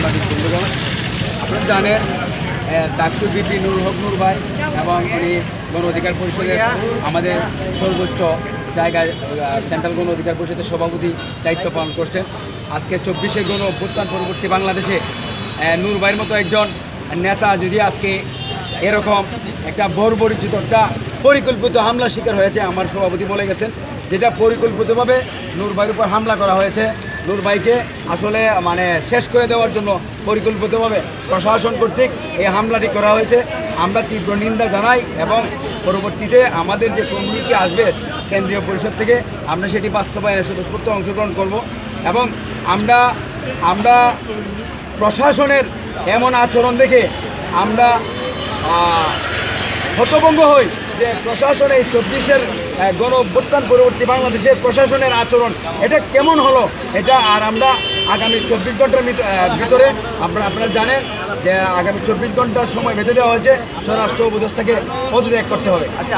সাংবাদিক বন্ধুগণ, আপনারা জানেন বিপি নুর হক নূর ভাই এবং উনি গণ অধিকার পরিষদের আমাদের সর্বোচ্চ জায়গায় সেন্ট্রাল গণ অধিকার পরিষদের সভাপতি দায়িত্ব পালন করছেন। আজকে চব্বিশে গণ অভ্যুত্থান পরবর্তী বাংলাদেশে নূর ভাইয়ের মতো একজন নেতা যদি আজকে এরকম একটা বর্বরিচিত একটা পরিকল্পিত হামলার শিকার হয়েছে, আমার সভাপতি বলে গেছেন। যেটা পরিকল্পিতভাবে নূর ভাইয়ের উপর হামলা করা হয়েছে নূর ভাইকে আসলে মানে শেষ করে দেওয়ার জন্য পরিকল্পিতভাবে প্রশাসন কর্তৃক এই হামলাটি করা হয়েছে। আমরা তীব্র নিন্দা জানাই এবং পরবর্তীতে আমাদের যে কমিউনিটি আসবে কেন্দ্রীয় পরিষদ থেকে, আমরা সেটি বাস্তবায়নে স্বতঃস্ফূর্ত অংশগ্রহণ করব এবং আমরা আমরা প্রশাসনের এমন আচরণ দেখে আমরা হতভঙ্গ হই যে প্রশাসন এই চব্বিশের গণ অভ্যুত্থান পরবর্তী বাংলাদেশের প্রশাসনের আচরণ, এটা কেমন হলো? এটা আর আমরা আগামী চব্বিশ ঘণ্টার ভিত- ভিতরে আপনারা আপনারা জানেন যে আগামী চব্বিশ ঘণ্টার সময় বেঁধে দেওয়া হয়েছে, স্বরাষ্ট্র উপদেষ্টাকে পদত্যাগ করতে হবে। আচ্ছা